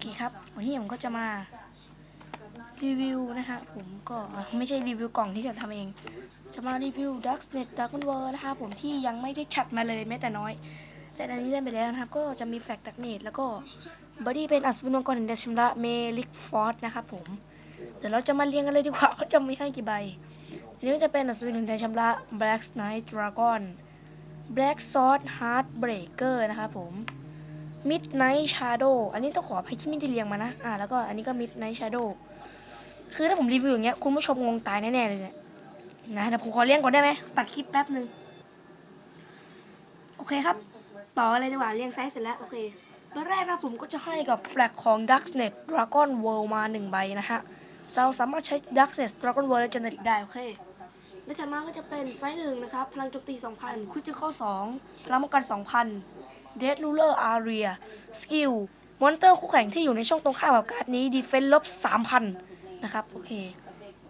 เคครับ วันนี้ผมก็จะมารีวิวนะฮะผมก็ไม่ใช่รีวิวกล่องที่จะทำเอง จะมารีวิว Darknet Dragon World นะคะผมที่ยังไม่ได้ชัดมาเลยแม้แต่น้อย แต่อันนี้ได้ไปแล้วนะครับ ก็จะมีแฟกต์ Darknet แล้วก็บอดี้เป็นอัศวินมังกรแห่งแดชำระเมลิกฟอร์ดนะครับผม เดี๋ยวเราจะมาเรียงกันเลยดีกว่าว่าจะมีให้กี่ใบ อันนี้ก็จะเป็นอัศวินแห่งแดชำระ Black Knight Dragon Black Sword Heartbreaker นะครับผม Midnight Shadow อันนี้ต้องขออภัยที่ไม่ได้เรียงมานะ อ่า แล้วก็อันนี้ก็ Midnight Shadow คือถ้าผมรีวิวอย่างเงี้ยคุณผู้ชมงงตายแน่ๆเลยเนี่ยนะเดี๋ยวผมขอเรียงก่อนได้ไหมตัดคลิปแป๊บหนึ่งโอเคครับ ต่อเลยดีกว่าเรียงไซส์เสร็จแล้ว โอเคตอนแรกนะผมก็จะให้กับแฟลกของ Darknet Dragon World มาหนึ่งใบนะฮะเราสามารถใช้ Darknet Dragon World และ Generic ได้ โอเค และถัดมาก็จะเป็นไซส์หนึ่งนะครับ พลังโจมตี 2,000 Critical 2พลังป้องกัน 2,000 Dead Ruler Area Skill มอนเตอร์คู่แข่งที่อยู่ในช่องตรงข้ามกับการ์ดนี้ Defense ลบ 3,000 นะครับ โอเค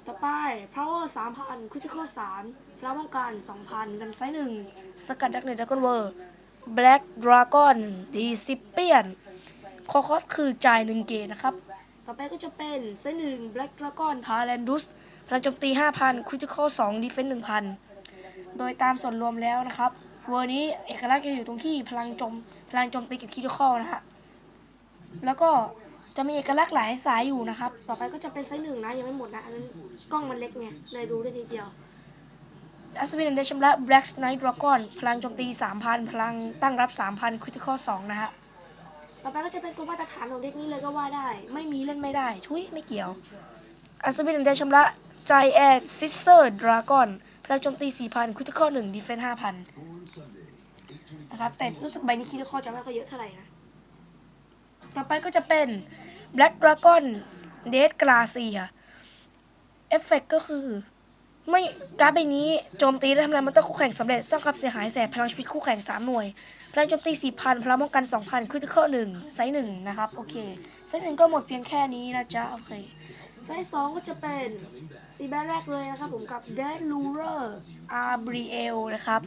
ต่อไป Power 3,000 Critical 3พลังป้องกัน 2,000เป็นไซส์หนึ่งสกัดดักเนตดักกอนเวอร์ Black Dragon Discipient คอคอสคือจ่ายหนึ่งเกตนะครับ ต่อไปก็จะเป็นไซส์หนึ่ง Black Dragon Tarandus พลั งโจมตี 5,000 Critical 2 Defense 1,000 โดยตามส่วนรวมแล้วนะครับเวอร์นี้เอกลักษณ์จะอยู่ตรงที่พลังโจมพลังโจมตีกับ Critical นะฮะแล้วก็จะมีเอกลักษณ์หลายสายอยู่นะครับ ต่อไปก็จะเป็นไซส์หนึ่งนะยังไม่หมดนะอันนั้นกล้องมันเล็กไงเลยดูได้นิดเดียวอัศวินเดชมละ Black Knight Dragon พลังโจมตี 3,000 พลังตั้งรับ 3,000 Critical 2นะฮะต่อไปก็จะเป็นตัวมาตรฐานของเด็กนี้เลยก็ว่าได้ ไม่มีเล่นไม่ได้ทุยไม่เกี่ยวอัศวินเดชมละ Giant Sister Dragon พลังโจมตี 4,000 Critical 1 Defense 5,000 นะครับ แต่รู้สึกใบนี้ Critical จะไม่ค่อยเยอะเท่าไหร่นะ ต่อไปก็จะเป็น Black Dragon Dead Glacier เอฟเฟกก็คือไม่การ์ดใบนี้โจมตีและทำลายมอนเตอร์คู่แข่งสำเร็จสร้างความเสียหายแสบพลังชีวิตคู่แข่ง 3 หน่วย พลังโจมตี 4,000 พลังป้องกัน 2,000คริติคอล1ไซส์1นะครับ โอเค ไซส์1ก็หมดเพียงแค่นี้นะจ๊ะ โอเค ไซส์2ก็จะเป็นสีแบบแรกเลยนะครับผมกับ Dead Lurer a b r i e l นะครับ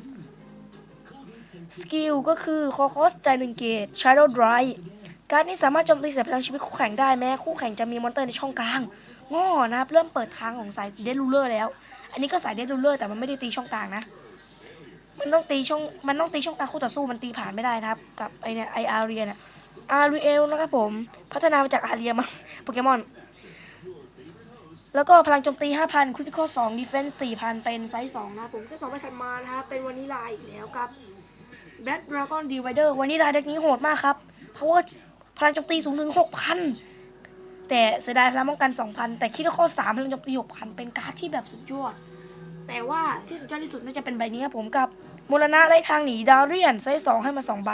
สกิลก็คือคอคอสใจหนึ่งเกต Shadow Drive การนี้สามารถโจมตีเสียพลังชีวิตคู่แข่งได้แม้คู่แข่งจะมีมอนเตอร์ในช่องกลางง้อนะครับ เริ่มเปิดทางของสายเดลูเลอร์แล้ว อันนี้ก็สายเดลูเลอร์แต่มันไม่ได้ตีช่องกลางนะ มันต้องตีช่องมันต้องตีช่องกลางคู่ต่อสู้มันตีผ่านไม่ได้นะครับ กับไอเนี่ยไออาเรียเนี่ยอารีเอลนะครับผม พัฒนามาจากอาเรียมาโปเกมอน แล้วก็พลังโจมตี 5,000 Critical 2 Defense 4,000 เป็นไซส์ 2 นะผมไซส์2ไปถัดมานะครับเป็นวานิลาอีกแล้วครับ Black Dragon Divider วันนี้ราเด็กนี้โหดมากครับเพราะว่าพลังโจมตีสูงถึง 6,000 แต่เสียดายพลังป้องกัน 2,000 แต่คิดว่าข้อ3พลังโจมตี 6,000 เป็นการ์ดที่แบบสุดยอด แต่ว่าที่สุดยอดที่สุดน่าจะเป็นใบนี้ครับผมกับมรณะไล่ทางหนีดาวเรียนไซส์2ให้มา2ใบ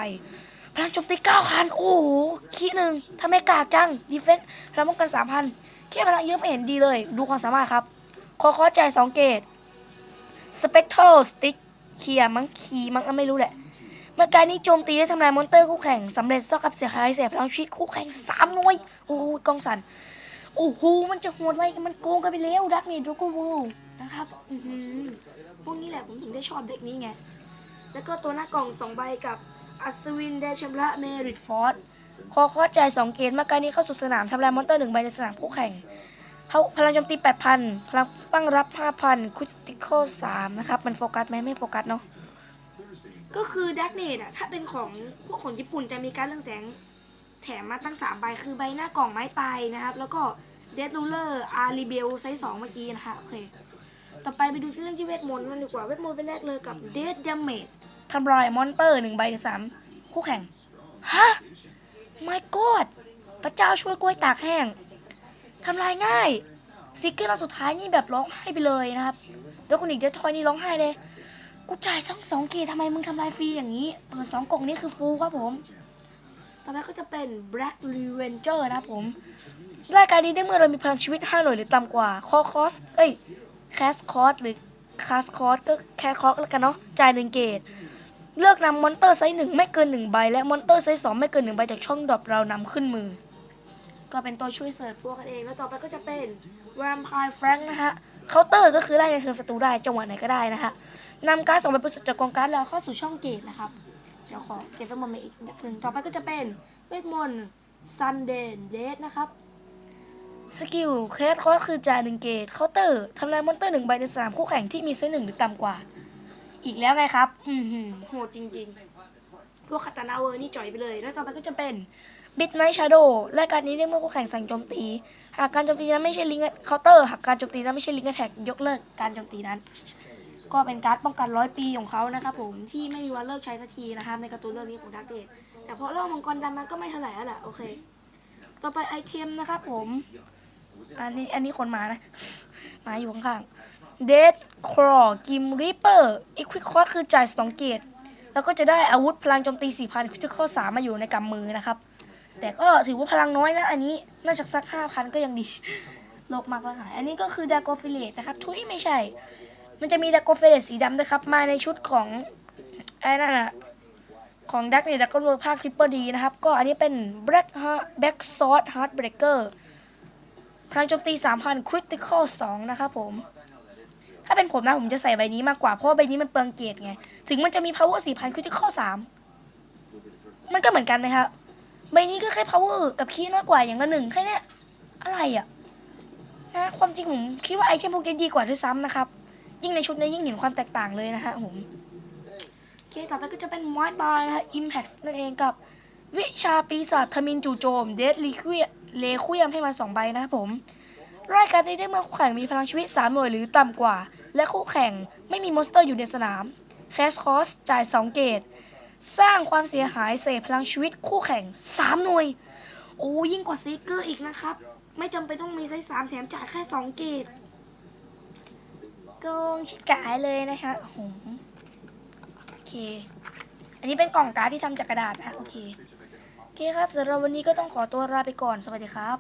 พลังโจมตี9,000 โอ้โหคีหนึ่งทำไมกากจัง ดีเฟนส์พลังป้องกัน 3,000 แค่พลังเยอะไม่เห็นดีเลย ดูความสามารถครับ คอคอใจ่าย2เกต Spectral Stick เคลียมังคีมังอะไม่รู้แหละเมื่อการนี้โจมตีได้ทำลายมอนเตอร์คู่แข่งสำเร็จเท่ากับเสียหายเสียพลังชีวิตคู่แข่งสามหน่วยโอ้โหกองสันโอ้โหมันจะโหดอะไรกันมันโกงกันไปแล้วดักนี่ดรกวูนะครับอือหือพวกนี้แหละผมถึงได้ชอบเด็กนี้ไง แล้วก็ตัวหน้ากล่องสองใบกับอัศวินเดชมระเมริทฟอร์ด คอคอจ่ายสองเกตเมื่อการนี้เข้าสู่สนามทำลายมอนเตอร์หนึ่งใบในสนามคู่แข่งเขาพลังโจมตี 8,000 พลังตั้งรับ 5,000คุติคอล3นะครับ มันโฟกัสไหมไม่โฟกัสเนาะก็คือดักเนตอะถ้าเป็นของพวกของญี่ปุ่นจะมีการเรื่องแสงแถมมาตั้ง 3 ใบ คือใบหน้ากล่องไม้ตายนะครับ แล้วก็เดดรูเลอร์อารีเบลไซส์2เมื่อกี้นะคะโอเค ต่อไปไปดูที่เรื่องที่เวทมนต์มันดีกว่า เวทมนต์เป็นแรกเลยกับเดดดาเมจทำลายมอนเตอร์หนึ่งใบสามคู่แข่ง ฮะ ไม่กอดพระเจ้าช่วยกล้วยตากแห้งทำลายง่ายซิกเกอร์รอบสุดท้ายนี่แบบร้องไห้ไปเลยนะครับแล้วคนอีกเดททอยนี่ร้องไห้เลย กูจ่ายสองสองเกทำไมมึงทำลายฟรีอย่างนี้เปิดสองกล่องนี้คือฟูครับผมต่อไปก็จะเป็น Black Revenger นะครับผม รายการนี้ได้เมื่อเรามีพลังชีวิต5หน่วยหรือต่ำกว่า คอคอส เอ้ย แคสคอสหรือคาสคอสก็แคสคอสแล้วกันเนาะ จ่ายหนึ่งเกต เลือกนำมอนเตอร์ไซส์หนึ่งไม่เกินหนึ่งใบ และมอนเตอร์ไซส์สองไม่เกินหนึ่งใบจากช่องดรอปเรานำขึ้นมือ ก็เป็นตัวช่วยเสิร์ฟพวกกันเอง แล้วต่อไปก็จะเป็น Vampire Frank นะฮะเคาน์เตอร์ก็คือไล่ในเทิร์นศัตรูได้จังหวะไหนก็ได้นะฮะนำการ์ดสองใบประสุดจากกองการ์ดแล้วเข้าสู่ช่องเกตนะครับเดี๋ยวขอเก็บไว้มันมาอีกนิดนึงต่อไปก็จะเป็นเวทมนต์ซันเดนเดสนะครับสกิลเคสคอสคือจ่ายหนึ่งเกตเคาน์เตอร์ทำลายมอนเตอร์หนึ่งใบในสนามคู่แข่งที่มีเซตหนึ่งหรือต่ำกว่า อีกแล้วไงครับ อืมหืมโหดจริงๆ พวกคาตานาเวอร์นี่จ่อยไปเลย แล้วต่อไปก็จะเป็นบิดไนท์ชาโดและการนี้ได้เมื่อคู่แข่งสั่งโจมตี หากการโจมตีนั้นไม่ใช่ลิงก์เคาน์เตอร์ หากการโจมตีนั้นไม่ใช่ลิงก์แท็กยกเลิกการโจมตีนั้น ก็เป็นการ์ดป้องกันร้อยปีของเขานะครับผมที่ไม่มีวันเลิกใช้สักทีนะครับในการ์ตูนเรื่องนี้ของดักเดทแต่เพอเรื่องมังกรดำมันก็ไม่เท่าไหร่แล้วแหละโอเค ต่อไปไอเทมนะครับผม อันนี้อันนี้คนมานะ มาอยู่ข้างๆ เดดครอกิมริปเปอร์อีควิคคอร์คือจ่ายสองเกตแล้วก็จะได้อาวุธพลังโจมตี 4,000คือข้อ3มาอยู่ในกำมือนะครับ แต่ก็ถือว่าพลังน้อยนะอันนี้ น่าจะสัก 5,000 ก็ยังดีโลกมากแล้วหาย อันนี้ก็คือดาโกฟิเลตนะครับ ทุยไม่ใช่ มันจะมีดาโกฟิเลตสีดำด้วยครับ มาในชุดของไอ้นั่นอะของดักเนี่ยดักก็เวอร์ภาคทริปเปอร์ดีนะครับ ก็อันนี้เป็น Black Heart Black Sword Heartbreaker พลังโจมตี 3,000 Critical 2นะครับผม ถ้าเป็นผมนะผมจะใส่ใบนี้มากกว่า เพราะใบนี้มันเปลืองเกรดไง ถึงมันจะมี power 4,000 critical 3มันก็เหมือนกันไหมครับใบนี้ก็แค่ power กับคีน้อยกว่าอย่างละหนึ่งแค่เนี้ยอะไรอะนะความจริงผมคิดว่าไอเทมพวกนี้ดีกว่าด้วยซ้ำนะครับ ยิ่งในชุดนี้ยิ่งเห็นความแตกต่างเลยนะฮะผมโอเคต่อไปก็จะเป็นไม้ตายนะฮะ impact นั่นเองกับ วิชาปีศาจทมินจู่โจมเดดลีควีเลควียมให้มาสองใบนะครับผมรายการนี้ได้เมื่อคู่แข่งมีพลังชีวิต3หน่วยหรือต่ำกว่า และคู่แข่งไม่มีมอนสเตอร์อยู่ในสนาม แคสคอสจ่าย 2 เกต สร้างความเสียหายเศษพลังชีวิตคู่แข่ง 3 หน่วย โอ้ยิ่งกว่าซีเกอร์อีกนะครับ ไม่จำเป็นต้องมีไซส์สามแถมจ่ายแค่ 2 เกตกงชิบกายเลยนะคะโอ้โหโอเค อันนี้เป็นกล่องการ์ดที่ทำจากกระดาษนะโอเค โอเคครับสำหรับวันนี้ก็ต้องขอตัวลาไปก่อนสวัสดีครับ